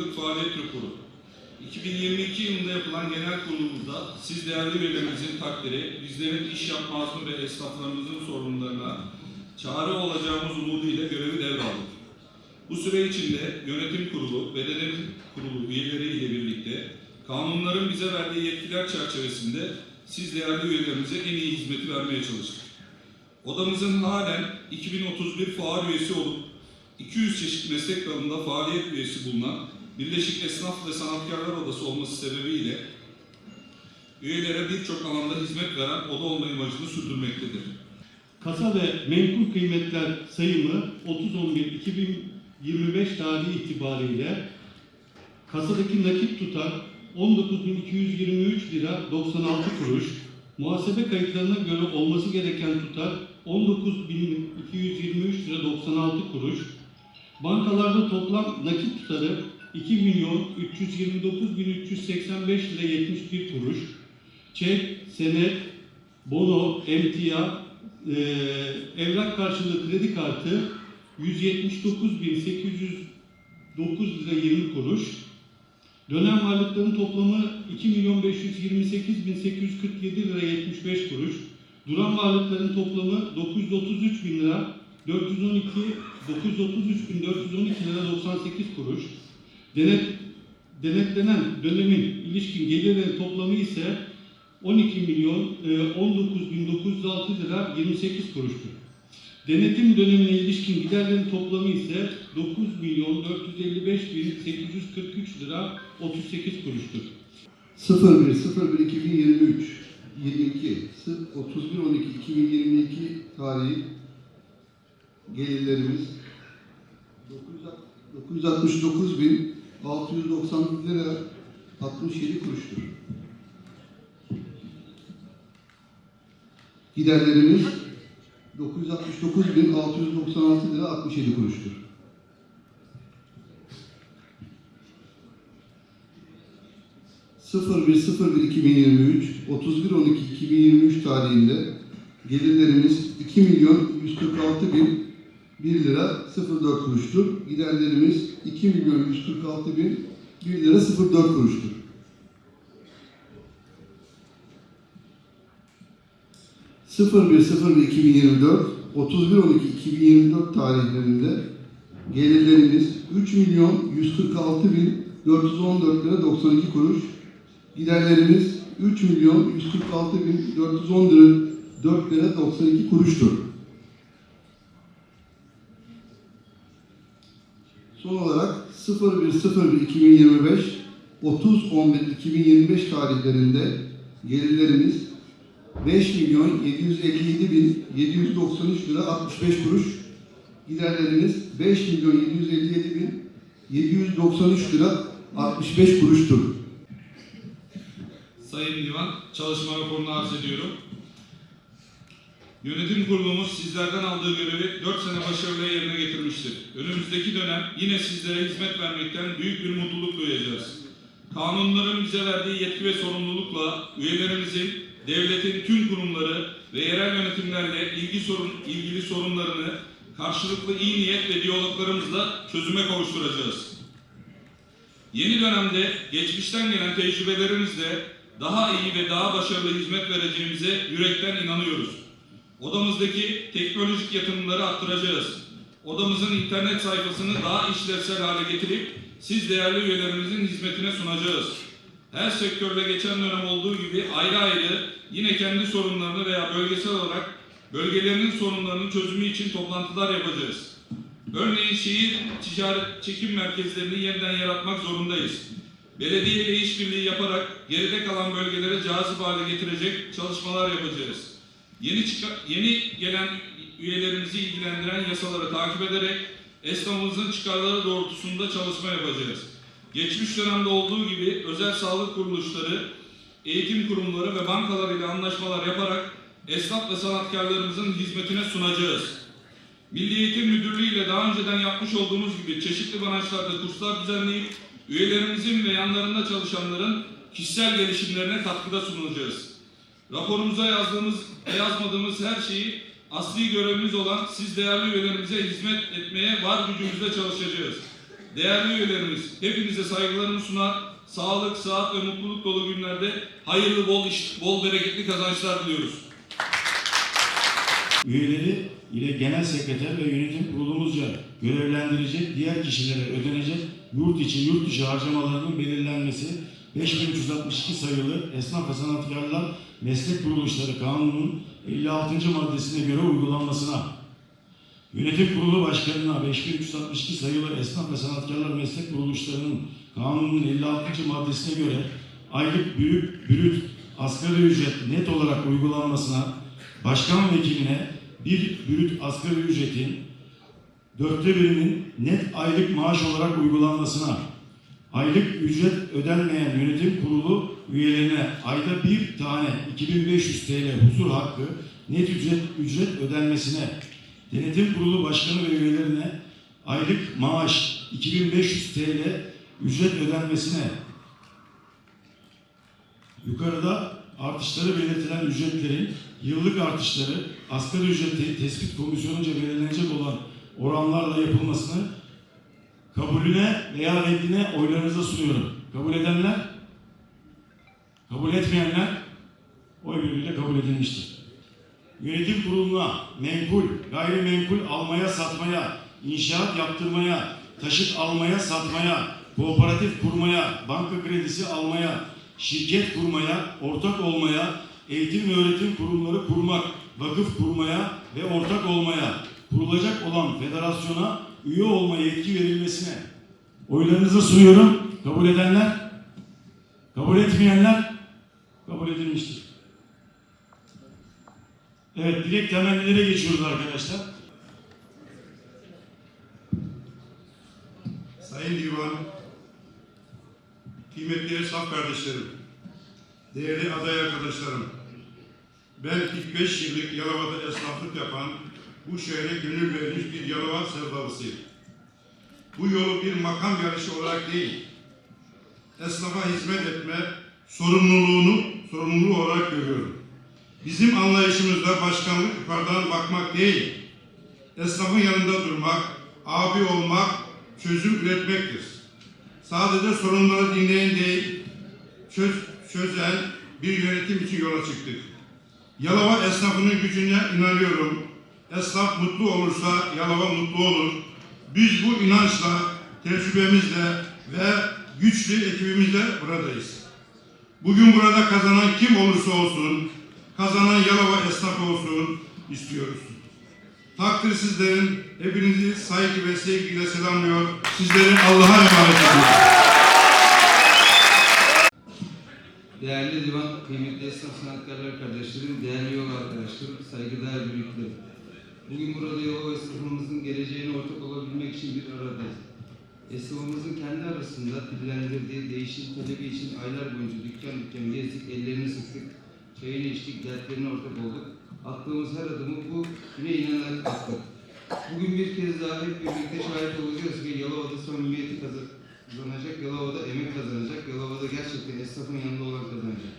yıllık faaliyet raporu. 2022 yılında yapılan genel kurulumuzda siz değerli üyelerimizin takdiri, bizlerin iş yapma azmi ve esnaflarımızın sorunlarına çare olacağımız umuduyla görevi devraldık. Bu süre içinde yönetim kurulu ve denetim kurulu üyeleriyle birlikte kanunların bize verdiği yetkiler çerçevesinde siz değerli üyelerimize en iyi hizmeti vermeye çalıştık. Odamızın halen 2031 faal üyesi olup 200 çeşit meslek dalında faaliyet üyesi bulunan Birleşik Esnaf ve Sanatkarlar Odası olması sebebiyle üyelere birçok alanda hizmet veren oda olma imajını sürdürmektedir. Kasa ve menkul kıymetler sayımı 30.11.2025 tarihi itibariyle kasadaki nakit tutar 19.223 lira 96 kuruş, muhasebe kayıtlarına göre olması gereken tutar 19.223 lira 96 kuruş, bankalarda toplam nakit tutarı 2 milyon 329.385 lira 71 kuruş, çek, senet, bono, emtia, e, evrak karşılığı kredi kartı 179.809 lira 20 kuruş. Dönem varlıkların toplamı 2.528.847 lira 75 kuruş. Duran varlıkların toplamı 933 bin lira 412 933 bin 412 lira 98 kuruş. Denet, denetlenen dönemin ilişkin gelirlerin toplamı ise 12 milyon e, 19.906 lira 28 kuruştur. Denetim dönemine ilişkin giderlerin toplamı ise 9 milyon 455.843 lira 38 kuruştur. 01 01 2023 22 31 12 2022 tarihi gelirlerimiz 969 bin 690 lira 67 kuruştur. Giderlerimiz 969 bin 696 lira 67 kuruştur. ...01.01.2023, 31.12.2023 tarihinde gelirlerimiz 2 milyon 146 bin 1 lira 04 kuruştur. Giderlerimiz 2 milyon 146 bin 1 lira 04 kuruştur. ...01.01.2024, 31.12.2024 tarihlerinde gelirlerimiz 3 milyon 146 bin 414 lira 92 kuruş, giderlerimiz 3 milyon 146 bin 410 lira 4 lira 92 kuruştur. Son olarak 01.01.2025 30.11.2025 tarihlerinde gelirlerimiz 5 milyon 757 bin 793 lira 65 kuruş, giderlerimiz 5 milyon 757 bin 793 lira 65 kuruştur. Sayın Divan, çalışma raporunu arz ediyorum. Yönetim kurulumuz sizlerden aldığı görevi 4 sene başarıyla yerine getirmiştir. Önümüzdeki dönem yine sizlere hizmet vermekten büyük bir mutluluk duyacağız. Kanunların bize verdiği yetki ve sorumlulukla üyelerimizin, devletin tüm kurumları ve yerel yönetimlerle ilgi sorun, ilgili sorunlarını karşılıklı iyi niyet ve diyaloglarımızla çözüme kavuşturacağız. Yeni dönemde geçmişten gelen tecrübelerimizle daha iyi ve daha başarılı hizmet vereceğimize yürekten inanıyoruz. Odamızdaki teknolojik yatırımları arttıracağız. Odamızın internet sayfasını daha işlevsel hale getirip siz değerli üyelerimizin hizmetine sunacağız. Her sektörde geçen dönem olduğu gibi ayrı ayrı yine kendi sorunlarını veya bölgesel olarak bölgelerinin sorunlarının çözümü için toplantılar yapacağız. Örneğin şehir ticaret çekim merkezlerini yeniden yaratmak zorundayız. Belediye ile işbirliği yaparak geride kalan bölgelere cazip hale getirecek çalışmalar yapacağız. Yeni, yeni gelen üyelerimizi ilgilendiren yasaları takip ederek esnafımızın çıkarları doğrultusunda çalışma yapacağız. Geçmiş dönemde olduğu gibi özel sağlık kuruluşları, eğitim kurumları ve bankalar ile anlaşmalar yaparak esnaf ve sanatkarlarımızın hizmetine sunacağız. Milli Eğitim Müdürlüğü ile daha önceden yapmış olduğumuz gibi çeşitli branşlarda kurslar düzenleyip üyelerimizin ve yanlarında çalışanların kişisel gelişimlerine katkıda sunulacağız. Raporumuza yazdığımız, yazmadığımız her şeyi Asli görevimiz olan siz değerli üyelerimize hizmet etmeye var gücümüzle çalışacağız. Değerli üyelerimiz, hepinize saygılarımı sunar, sağlık, sıhhat ve mutluluk dolu günlerde hayırlı, bol iş, bol bereketli kazançlar diliyoruz. üyeleri ile genel sekreter ve yönetim kurulumuzca görevlendirecek diğer kişilere ödenecek yurt içi yurt dışı harcamalarının belirlenmesi 5362 sayılı Esnaf ve Sanatkarlar Meslek Kuruluşları Kanunu'nun 56. maddesine göre uygulanmasına Yönetim Kurulu Başkanı'na 5362 sayılı Esnaf ve Sanatkarlar Meslek Kuruluşları'nın kanunun 56. maddesine göre aylık büyük brüt asgari ücret net olarak uygulanmasına başkan vekiline bir brüt asgari ücretin dörtte birinin net aylık maaş olarak uygulanmasına aylık ücret ödenmeyen yönetim kurulu üyelerine ayda bir tane 2500 TL huzur hakkı net ücret ücret ödenmesine Denetim Kurulu Başkanı ve üyelerine aylık maaş 2500 TL ücret ödenmesine yukarıda artışları belirtilen ücretlerin yıllık artışları asgari ücret te- tespit komisyonunca belirlenecek olan oranlarla yapılmasını kabulüne veya reddine oylarınıza sunuyorum. Kabul edenler, kabul etmeyenler oy birliğiyle kabul edilmiştir yönetim kuruluna menkul, gayrimenkul almaya, satmaya, inşaat yaptırmaya, taşıt almaya, satmaya, kooperatif kurmaya, banka kredisi almaya, şirket kurmaya, ortak olmaya, eğitim ve öğretim kurumları kurmak, vakıf kurmaya ve ortak olmaya, kurulacak olan federasyona üye olma yetki verilmesine oylarınızı sunuyorum. Kabul edenler, kabul etmeyenler kabul edilmiştir. Evet, dilek temellilere geçiyoruz arkadaşlar. Sayın Divan, kıymetli esnaf kardeşlerim, değerli aday arkadaşlarım, ben ilk beş yıllık Yalova'da esnaflık yapan, bu şehre gönül vermiş bir Yalova sevdalısıyım. Bu yolu bir makam yarışı olarak değil, esnafa hizmet etme sorumluluğunu, sorumluluğu olarak görüyorum. Bizim anlayışımızda başkanlık yukarıdan bakmak değil, esnafın yanında durmak, abi olmak, çözüm üretmektir. Sadece sorunları dinleyen değil, çöz, çözen bir yönetim için yola çıktık. Yalova esnafının gücüne inanıyorum. Esnaf mutlu olursa Yalova mutlu olur. Biz bu inançla, tecrübemizle ve güçlü ekibimizle buradayız. Bugün burada kazanan kim olursa olsun, kazanan Yalova esnafı olsun istiyoruz. Takdir sizlerin, hepinizi saygı ve sevgiyle selamlıyor. Sizleri Allah'a emanet ediyorum. Değerli divan, kıymetli esnaf sanatkarlar kardeşlerim, değerli yol arkadaşlarım, saygıdeğer büyüklerim. Bugün burada yol esnafımızın geleceğine ortak olabilmek için bir aradayız. Esnafımızın kendi arasında dillendirdiği değişim talebi için aylar boyunca dükkan dükkan gezdik, ellerini sıktık, çayını içtik, dertlerine ortak olduk. Attığımız her adımı bu yine inanarak attık. Bugün bir kez daha hep birlikte şahit olacağız ki Yalova'da samimiyeti kazanacak, Yalova'da emek kazanacak, Yalova'da gerçekten esnafın yanında olan kazanacak.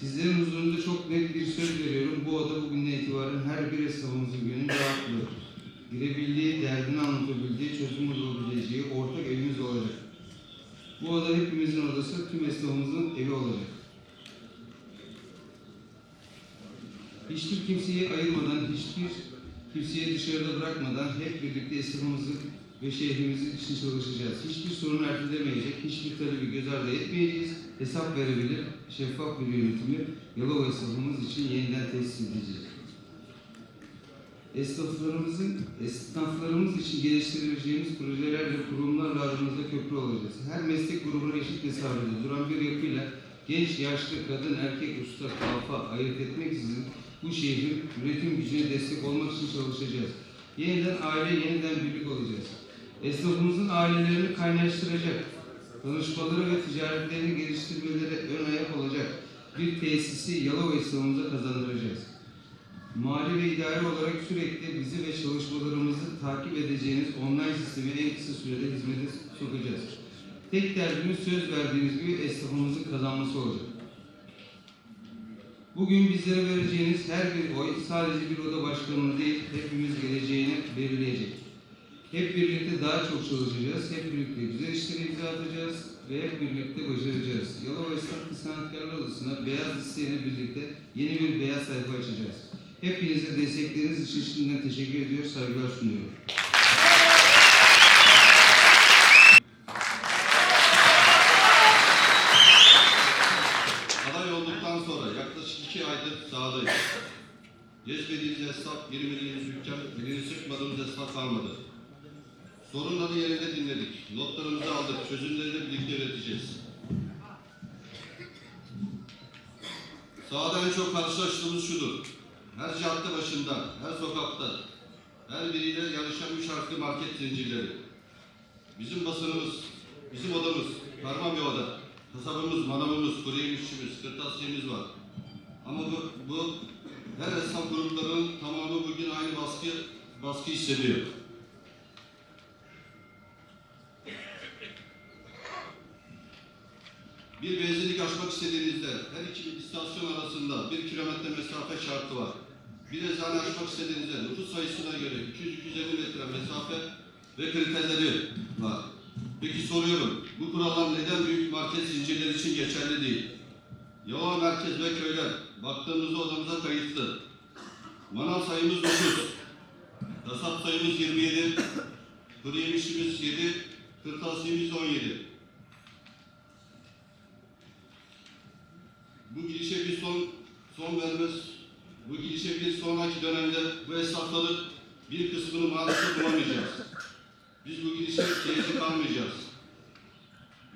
Sizlerin huzurunda çok net bir söz veriyorum. Bu oda bugünden itibaren her bir esnafımızın gönlünde rahatlığı. Girebildiği, derdini anlatabildiği, çözüm bulabileceği ortak evimiz olacak. Bu oda hepimizin odası, tüm esnafımızın evi olacak. Hiçbir kimseyi ayırmadan, hiçbir kimseyi dışarıda bırakmadan hep birlikte esnafımızın ve şehrimizin için çalışacağız. Hiçbir sorun ertelemeyecek, hiçbir talebi göz ardı etmeyeceğiz. Hesap verebilir, şeffaf bir yönetimi Yalova esnafımız için yeniden tesis edeceğiz. Esnaflarımızın, esnaflarımız için geliştireceğimiz projelerle kurumlarla aramızda köprü olacağız. Her meslek grubuna eşit mesafede duran bir yapıyla genç, yaşlı, kadın, erkek, usta, kafa ayırt etmeksizin bu şehrin üretim gücüne destek olmak için çalışacağız. Yeniden aile, yeniden birlik olacağız. Esnafımızın ailelerini kaynaştıracak, danışmaları ve ticaretlerini geliştirmeleri ön ayak olacak bir tesisi Yalova esnafımıza kazandıracağız. Mali ve idari olarak sürekli bizi ve çalışmalarımızı takip edeceğiniz online sistemi en kısa sürede hizmete sokacağız. Tek derdimiz söz verdiğimiz gibi esnafımızın kazanması olacak. Bugün bizlere vereceğiniz her bir oy sadece bir oda başkanını değil, hepimiz geleceğini belirleyecek. Hep birlikte daha çok çalışacağız, hep birlikte güzel işlere imza atacağız ve hep birlikte başaracağız. Yalova Esnaflı Sanatkarlar Odası'na beyaz listeyle birlikte yeni bir beyaz sayfa açacağız. Hepinize destekleriniz için şimdiden teşekkür ediyor, saygılar sunuyorum. Aday olduktan sonra yaklaşık iki aydır sahadayız. Geçmediğimiz esnaf, girmediğimiz dükkan, elini sıkmadığımız esnaf kalmadı. Sorunları yerinde dinledik. Notlarımızı aldık. Çözümleri de birlikte üreteceğiz. Sahada en çok karşılaştığımız şudur. Her cadde başında, her sokakta, her biriyle yarışan üç harfli market zincirleri. Bizim basınımız, bizim odamız, karma bir oda. Kasabımız, manavımız, kuru yemişçimiz, kırtasiyemiz var. Ama bu, bu her esnaf gruplarının tamamı bugün aynı baskı baskı hissediyor. Bir benzinlik açmak istediğinizde her iki istasyon arasında bir kilometre mesafe şartı var. Bir eczane açmak istediğinizde nüfus sayısına göre 200-250 metre mesafe ve kriterleri var. Peki soruyorum, bu kurallar neden büyük market zincirleri için geçerli değil? Yalova merkez ve köyler, baktığımızda odamıza kayıtlı. Manav sayımız 9, kasap sayımız 27, kuru yemişimiz 7, kırtasiyemiz 17. Bu gidişe bir son son vermez. Bu gidişe bir sonraki dönemde bu esnafların bir kısmını maalesef bulamayacağız. Biz bu gidişe seyirci kalmayacağız.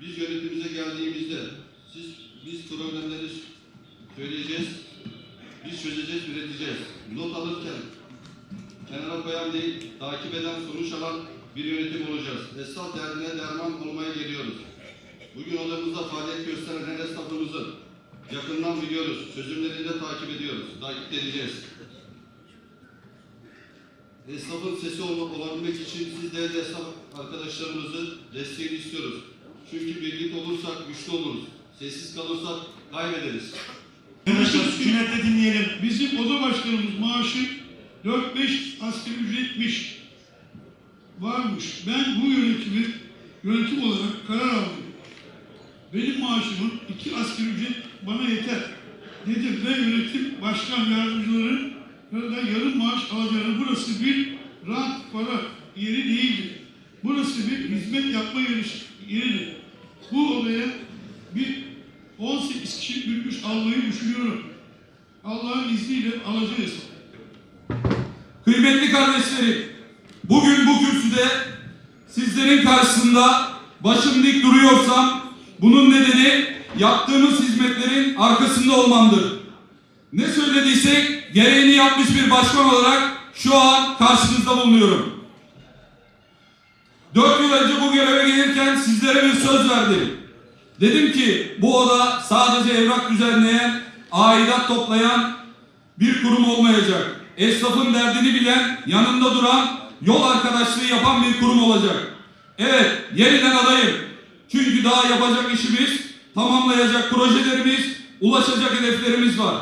Biz yönetimimize geldiğimizde siz biz problemleri söyleyeceğiz, biz çözeceğiz, üreteceğiz. Not alırken kenara koyan değil, takip eden, sonuç alan bir yönetim olacağız. Esnaf derdine derman olmaya geliyoruz. Bugün odamızda faaliyet gösteren her esnafımızı yakından biliyoruz, çözümlerini de takip ediyoruz, takip edeceğiz. Esnafın sesi ol- olabilmek için siz değerli esnaf arkadaşlarımızı desteğini istiyoruz. Çünkü birlik olursak güçlü oluruz. Sessiz kalırsak kaybederiz. Arkadaşlar dinleyelim. Bizim oda başkanımız maaşı 4-5 asgari ücretmiş. Varmış. Ben bu yönetimi yönetim olarak karar aldım. Benim maaşımın iki asgari ücret bana yeter. Dedim ve yönetim başkan yardımcıların da yarım maaş alacağını burası bir rant para yeri değildir. Burası bir hizmet yapma yeri, yeridir. Bu odaya bir 18 kişi gülmüş almayı düşünüyorum. Allah'ın izniyle alacağız. Kıymetli kardeşlerim, bugün bu kürsüde sizlerin karşısında başım dik duruyorsam bunun nedeni yaptığımız hizmetlerin arkasında olmamdır. Ne söylediysek gereğini yapmış bir başkan olarak şu an karşınızda bulunuyorum. Dört yıl önce bu göreve gelirken sizlere bir söz verdim. Dedim ki bu oda sadece evrak düzenleyen, aidat toplayan bir kurum olmayacak. Esnafın derdini bilen, yanında duran, yol arkadaşlığı yapan bir kurum olacak. Evet, yeniden adayım. Çünkü daha yapacak işimiz, tamamlayacak projelerimiz, ulaşacak hedeflerimiz var.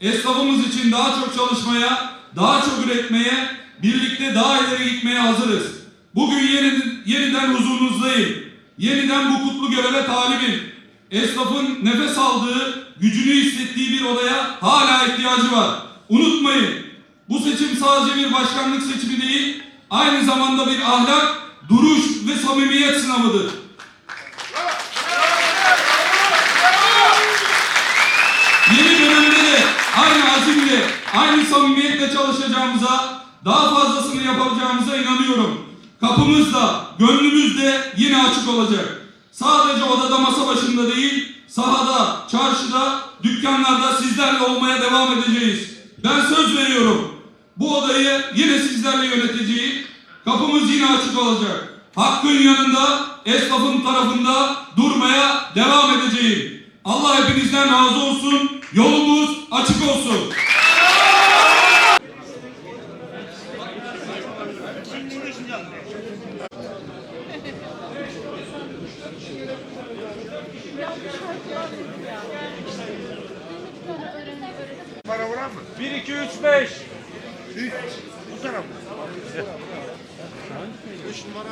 Esnafımız için daha çok çalışmaya, daha çok üretmeye, birlikte daha ileri gitmeye hazırız. Bugün yeniden, yeniden huzurunuzdayım. Yeniden bu kutlu göreve talibim. Esnafın nefes aldığı, gücünü hissettiği bir odaya hala ihtiyacı var. Unutmayın, bu seçim sadece bir başkanlık seçimi değil, aynı zamanda bir ahlak, duruş ve samimiyet sınavıdır. Yeni dönemde de aynı azimle, aynı çalışacağımıza, daha fazlasını yapacağımıza inanıyorum. Kapımız da, gönlümüz de yine açık olacak. Sadece odada masa başında değil, sahada, çarşıda, dükkanlarda sizlerle olmaya devam edeceğiz. Ben söz veriyorum. Bu odayı yine sizlerle yöneteceğiz. Kapımız yine açık olacak. Hakkın yanında, esnafın tarafında durmaya devam edeceğim. Allah hepinizden razı olsun. Yolumuz açık olsun. Menschen war da.